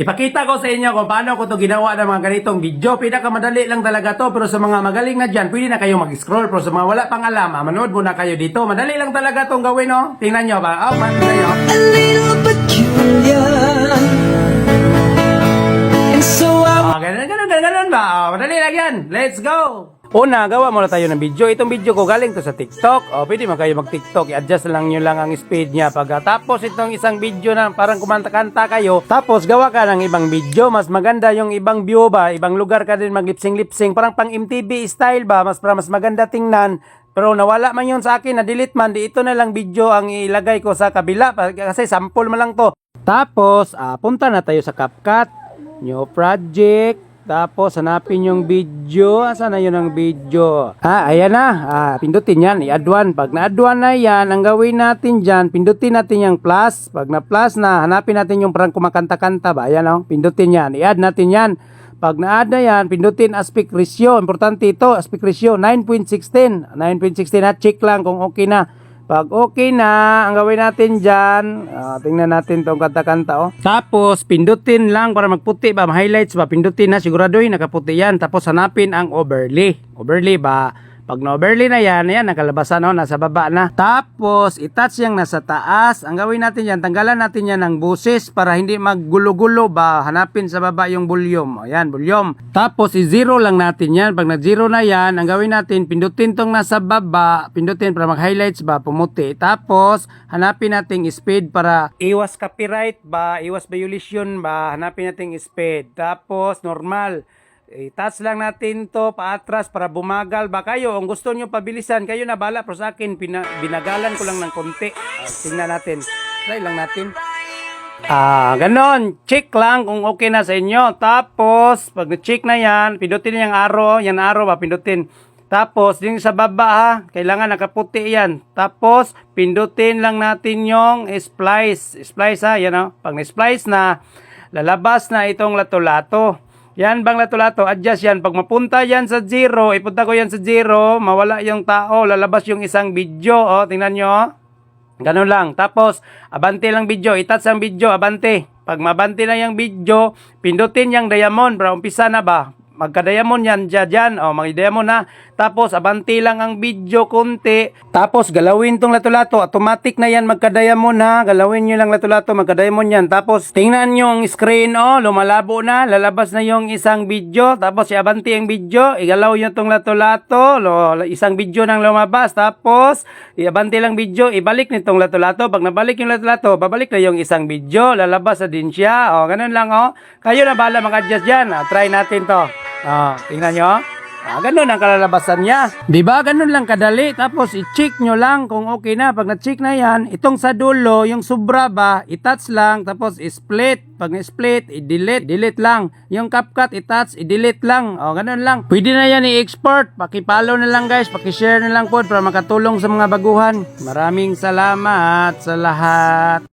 Ipakita ko sa inyo kung paano ko to ginawa ng mga ganitong video. Pinakamadali lang talaga to pero sa mga magaling na dyan, pwede na kayo mag-scroll. Pero sa mga wala pang alam, ah, manood muna kayo dito. Madali lang talaga tong gawin, no? Tingnan nyo ba? Oh, manood nyo. a little peculiar. And so I Oh, ganun, ganun, ganun, ganun ba? Oh, madali lang yan. Let's go! Una, gawa muna tayo ng video. Itong video ko galing to sa TikTok. O, pwede mo kayo mag-TikTok. I-adjust lang nyo lang ang speed niya. Pagkatapos itong isang video na parang kumanta-kanta kayo, tapos gawa ka ng ibang video. Mas maganda yung ibang view ba? Ibang lugar ka din mag-lipsing-lipsing. Parang pang MTV style ba? Mas, para mas maganda tingnan. Pero nawala man yun sa akin, na-delete man. Di ito na lang video ang ilagay ko sa kabila. Kasi sample mo lang to. Tapos, ah, punta na tayo sa CapCut. New project. Tapos, hanapin yung video. Asan na yun ang video? Ah, ayan na. Ah, pindutin yan. I-add one. Pag na-add one na yan, ang gawin natin dyan, pindutin natin yung plus. Pag na-plus na, hanapin natin yung parang kumakanta-kanta ba? Ayan o. Pindutin yan. I-add natin yan. Pag na-add na yan, pindutin aspect ratio. Importante ito, aspect ratio. 9.16. 9.16 na. Check lang kung okay na. Pag okay na, ang gawin natin dyan, ah, tingnan natin tong kanta-kanta oh. Tapos, pindutin lang para magputi ba, highlights ba, pindutin na, siguraduhin nakaputi yan. Tapos, hanapin ang overlay. Overlay ba, pag na-overlay na yan, yan, nakalabasan oh, nasa baba na. Tapos, itouch yung nasa taas. Ang gawin natin yan, tanggalan natin yan ng busis para hindi maggulo-gulo ba, hanapin sa baba yung volume. Ayan, volume. Tapos, i-zero lang natin yan. Pag nag-zero na yan, ang gawin natin, pindutin tong nasa baba, pindutin para mag-highlights ba, pumuti. Tapos, hanapin nating speed para iwas copyright ba, iwas violation ba, hanapin nating speed. Tapos, normal. I-touch lang natin to paatras para bumagal ba kayo. Kung gusto nyo pabilisan, kayo na bala. Pero sa akin, pina- binagalan ko lang ng konti. Ah, tingnan natin. Try lang natin. Ah, ganon. Check lang kung okay na sa inyo. Tapos, pag na-check na yan, pindutin yung arrow. Yan arrow ba, pindutin. Tapos, yung sa baba ha, kailangan nakaputi yan. Tapos, pindutin lang natin yung splice. Splice ha, yan o. Pag na-splice na, lalabas na itong lato-lato. Yan bang lato-lato, adjust yan. Pag mapunta yan sa zero, ipunta ko yan sa zero, mawala yung tao, lalabas yung isang video. O, tingnan nyo. oh. Ganun lang. Tapos, abante lang video. Itats ang video, abante. Pag mabante na yung video, pindutin yung diamond. Para umpisa na ba? Magka-diamond yan, dyan, dyan. O, mag-diamond na. Tapos, abanti lang ang video konti. Tapos, galawin tong lato-lato. Automatic na yan, magka-diamond ha. Galawin nyo lang lato-lato, magka-diamond yan. Tapos, tingnan nyo ang screen, o. Lumalabo na. Lalabas na yung isang video. Tapos, iabanti ang video. Igalaw nyo tong lato-lato. Isang video nang lumabas. Tapos, iabanti lang video. Ibalik nitong lato-lato. Pag nabalik yung lato-lato, babalik na yung isang video. Lalabas na din siya. O, ganun lang, o. Kayo na bala mag-adjust dyan. O, try natin to. O, tingnan nyo. Ah, ganun ang kalalabasan niya. Di ba? Ganun lang kadali. Tapos, i-check nyo lang kung okay na. Pag na-check na yan, itong sa dulo, yung sobra ba, i-touch lang. Tapos, i-split. Pag na-split, i-delete. Delete lang. Yung CapCut, i-touch, i-delete lang. O, ganun lang. Pwede na yan i-export. Pakipollow na lang guys. Pakishare na lang po para makatulong sa mga baguhan. Maraming salamat sa lahat.